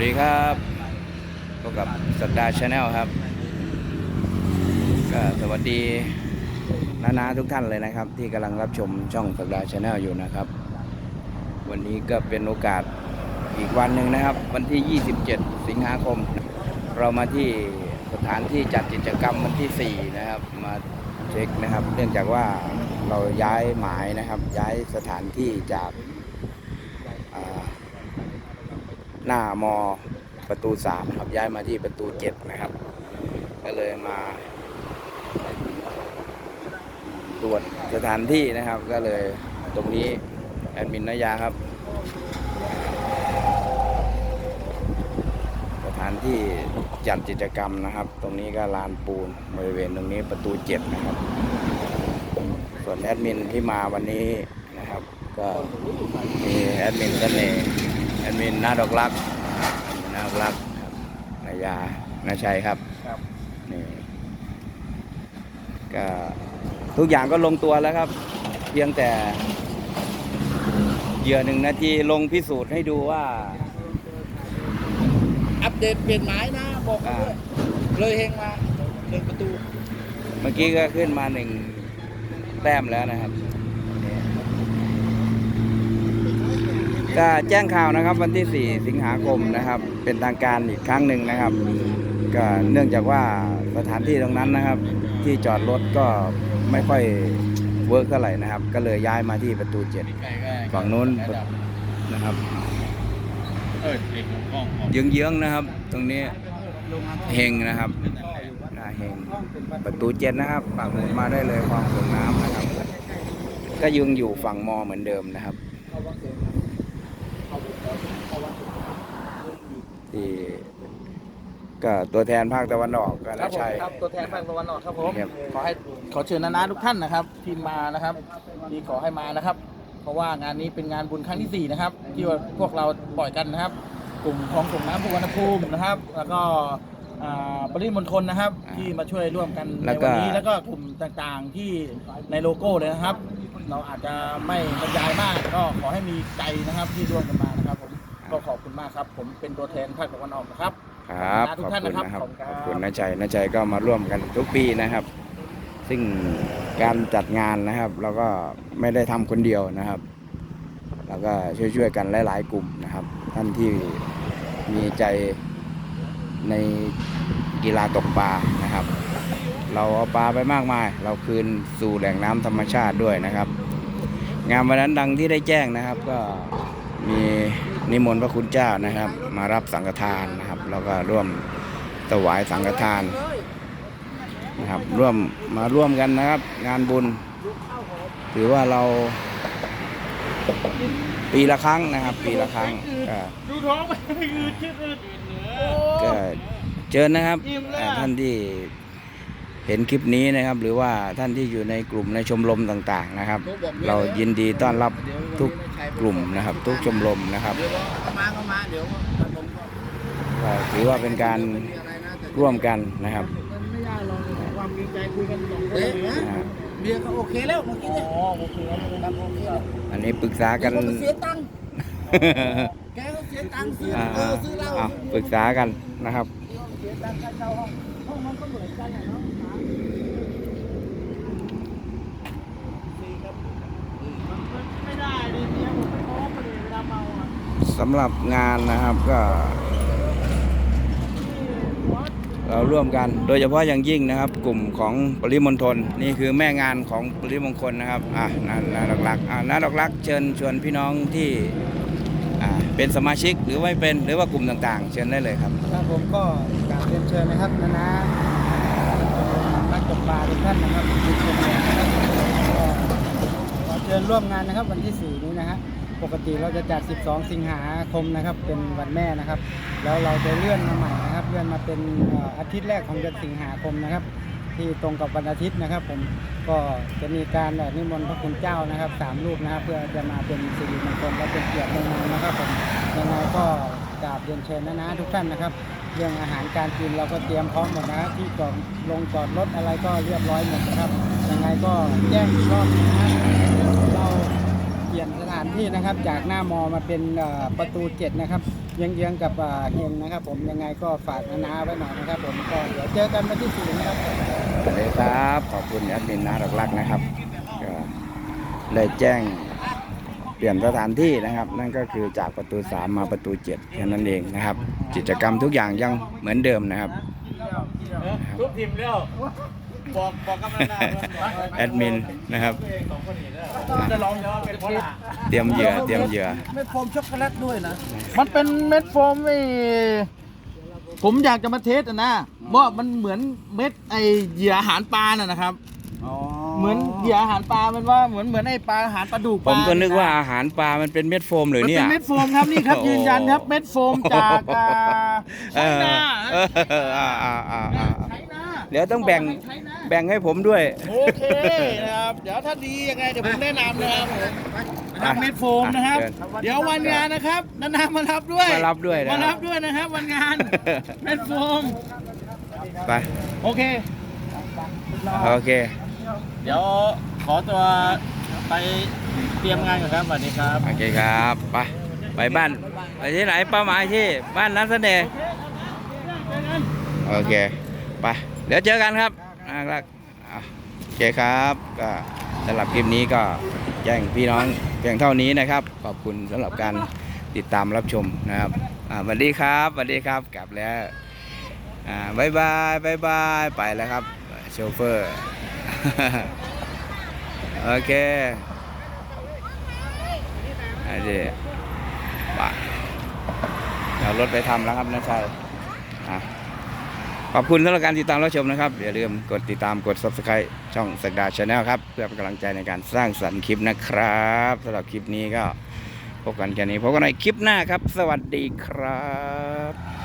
วัสดีครับพบกับสัปดาห์ชาแนลครับ ก็สวัสดีนานาทุกท่านเลยนะครับ ที่กำลังรับชมช่องสัปดาห์ชาแนลอยู่นะครับ วันนี้ก็เป็นโอกาสอีกวันหนึ่งนะครับ วันที่ 27 สิงหาคม เรามาที่สถานที่จัดกิจกรรมวันที่ 4 นะครับ มาเช็คนะครับ เนื่องจากว่าเราย้ายหมายนะครับ ย้ายสถานที่จากอ่า หน้ามอประตูสามครับย้ายมาที่ประตูเจ็ดนะครับ ก็เลยมาตรวจสถานที่นะครับ ก็เลยตรงนี้แอดมินนยาครับ สถานที่จัดกิจกรรมนะครับ ตรงนี้ก็ลานปูนบริเวณตรงนี้ประตูเจ็ดนะครับ ส่วนแอดมินที่มาวันนี้นะครับ ก็มีแอดมินเสน่ห์ แอดมินนาดอกรักนาดอกรักครับนายานาชัยครับครับนี่ก็ทุกอย่างก็ลงตัวแล้วครับ เพียงแต่เหยื่อหนึ่งนาทีลงพิสูจน์ให้ดูว่าอัปเดตเปลี่ยนหมายนะ บอกเขาด้วยเลยเฮงมาหนึ่งประตู เมื่อกี้ก็ขึ้นมาหนึ่งแต้มแล้วนะครับ ก็แจ้งข่าวนะครับวันที่ 4 สิงหาคมนะครับ เป็นทางการอีกครั้งหนึ่งนะครับ ก็เนื่องจากว่าสถานที่ตรงนั้นนะครับ ที่จอดรถก็ไม่ค่อยเวิร์กเท่าไหร่นะครับ ก็เลยย้ายมาที่ประตูเจ็ดฝั่งนู้นนะครับเออเด็กของกล้องเยื้องๆนะครับ ตรงนี้เฮงนะครับเฮงประตูเจ็ดนะครับปากหมุดมาได้เลยคลองส่งน้ำนะครับ ก็ยังอยู่ฝั่งมอเหมือนเดิมนะครับ ที่ ก็ตัวแทนภาคตะวันออกก็ครันาบผมชัยครับตัวแทนภาคตะวันออกครับผมครับ ขอให้ขอเชิญนานาทุกท่านนะครับที่มานะครับที่ขอให้มานะครับ เพราะว่างานนี้เป็นงานบุญครั้งที่สี่นะครับที่ว่าพวกเราปล่อยกันนะครับ กลุ่มของส่งน้ำพวกวนภูมินะครับ แล้วก็อ่าปริมณฑลนะครับ ที่มาช่วยร่วมกันในวันนี้แล้วก็กลุ่มต่างๆที่ในโลโก้เลยนะครับ เราอาจจะไม่บรรยายมาก ก็ขอให้มีใจนะครับที่ร่วมกันมานะครับผมก็ขอบคุณมากครับ ผมเป็นตัวแทนภาคตะวันออกนะครับ ครับขอบคุณขอบท่านคุณนะครับนะครับขอบคุณครับขอบคุณนาชัยนาชัยก็มาร่วมกันทุกปีนะครับ ซึ่งการจัดงานนะครับเราก็ไม่ได้ทำคนเดียวนะครับเราก็ช่วยๆกันหลายๆกลุ่มนะครับ ท่านที่มีใจในกีฬาตกปลานะครับ เราเอาปลาไปมากมาย เราคืนสู่แหล่งน้ำธรรมชาติด้วยนะครับ งานวันนั้นดังที่ได้แจ้งนะครับก็มี นิมนต์พระคุณเจ้านะครับ มารับสังฆทานนะครับ แล้วก็ร่วมถวายสังฆทานนะครับร่วมมาร่วมกันนะครับ งานบุญ ถือว่าเรา ปีละครั้งนะครับ ปีละครั้งก็ดูท้องไปอืดชืดอืดก็เชิญนะครับท่านที่เห็นคลิปนี้นะครับ หรือว่าท่านที่อยู่ในกลุ่มในชมรมต่าง ๆ นะครับ เรายินดีต้อนรับทุก กลุ่มนะครับ ทุกชมรมนะครับเดี๋ยวมาก็มาเดี๋ยวผมก็ก็ถือว่าเป็นการมีอะไรนะแต่ร่วมกันนะครับมันไม่ได้หรอกความเกรงใจคุยกันสองคนเลยนะอ่าเบียร์ก็โอเคแล้วเมื่อกี้เนี่ยอ๋อโอเคแล้วครับโอเคแล้วอันนี้ปรึกษากันแก็เสียตังค์แกก็เสียตังค์ซื้ออ่าเออซื้อเหล้าอะปรึกษากันนะครับเสียตังค์ค่าเช่าห้องห้องมันก็เหมือนกันอะเนาะไม่ได้ดิ สำหรับงานนะครับก็ เราร่วมกันโดยเฉพาะอย่างยิ่งนะครับ กลุ่มของปริมณฑลนี่คือแม่งานของปริมงคลนะครับอะนานาดอกรักอะนาดอกรักเชิญชวนพี่น้องที่อ่าเป็นสมาชิกหรือไม่เป็นหรือว่ากลุ่มต่างๆ เชิญได้เลยครับ ครับผมก็กราบเรียนเชิญนะครับนะนะนักตกปลาทุกท่านนะครับทุกคนเลยนะครับก็ขอเชิญร่วมงานนะครับวันที่ 4 นี้นะฮะ ปกติเราจะจัด 12 สิงหาคมนะครับ เป็นวันแม่นะครับ แล้วเราจะเลื่อนมาใหม่นะครับ เลื่อนมาเป็นอาทิตย์แรกของเดือนสิงหาคมนะครับ ที่ตรงกับวันอาทิตย์นะครับ ผมก็จะมีการนิมนต์พระคุณเจ้านะครับสามรูปนะครับ เพื่อจะมาเป็นสิริมงคลและเป็นเกียรติในงานนะครับผมยังไงก็กราบเรียนเชิญนะนะทุกท่านนะครับ เรื่องอาหารการกินเราก็เตรียมพร้อมหมดนะครับที่จอดลงจอดรถอะไรก็เรียบร้อยหมดนะครับยังไงก็แจ้งอีกรอบหนึงนะ ลี่ยนสถานที่นะครับ จากหน้ามอมาเป็นเอ่อประตูเจ็ดนะครับเยื้องๆกับเอ่อเฮงนะครับ ผมยังไงก็ฝากนานาไว้หน่อยนะครับ ผมก็เดี๋ยวเจอกันวันที่สี่นะครับสวัสดีครับขอบคุณแอดมินนารักๆนะครับก็เลยแจ้งเปลี่ยนสถานที่นะครับ นั่นก็คือจากประตู 3 มาประตู7แค่นั้นเองนะครับ กิจกรรมทุกอย่างยังเหมือนเดิมนะครับทุบทีมเร็ว บอกบอกกำลังหน้าด้วยแอดมินนะครับสองคนนี้แล้วจะลองแล้วเป็นคนละเตรียมเหยื่อเตรียมเหยื่อ เม็ดโฟมช็อกโกแลตด้วยนะ มันเป็นเม็ดโฟมไอ้ผมอยากจะมาเทสอะนะว่ามันเหมือนเม็ดไอเหยื่ออาหารปลาน่ะนะครับ เหมือนเหยื่ออาหารปลามันว่าเหมือนเหมือนไอปลาอาหารปลาดุกผมก็นึกว่าอาหารปลามันเป็นเม็ดโฟมหรือมันเนี่เป็ยนเม็ดโฟมครับนี่ครับ โอ้ ยืนยันครับเม็ดโฟมจากอ่าเอไชอน่า เอออ่าอ่าอ่าอ่าไชน่า เดี๋ยวต้องแบ่งไชน่าแบ่งให้ผมด้วย โอเคนะครับเดี๋ยวถ้าดียังไงเดี๋ยวผมแนะนำนะครับผมนะคอะรับเม็ดโฟมนะครับอะเชิญเดี๋ยววันงานนะครับนานๆมารับด้วยมารับด้วยนะมารับด้วยนะครับ วันงานเม็ดโฟมไปโอเคโอเค เดี๋ยวขอตัวไปเตรียมงานก่อนครับสวัสดีครับโอเคครับไปไปบ้านไปที่ไหนเป้าหมายที่บ้านนันเสน่ห์โอเค ไป เดี๋ยวเจอกันครับนะครับอะโอเคครับก็สำหรับคลิปนี้ก็แจ้งพี่น้องเพียงเท่านี้นะครับ ขอบคุณสำหรับการติดตามรับชมนะครับสวัสดีครับสวัสดีครับกลับแล้วบายบายบายบายไปแล้วครับโชเฟอร์โอเคอันนี้ไปเดี๋ยวรถไปทำแล้วครับนะชัยอะ ขอบคุณสำหรับการติดตามรับชมนะครับ อย่าลืมกดติดตามกด subscribe ช่องสักดาชาแนลครับ เพื่อเป็นกำลังใจในการสร้างสรรค์คลิปนะครับสำหรับคลิปนี้ก็พบกันแค่นี้พบกันในคลิปหน้าครับ สวัสดีครับ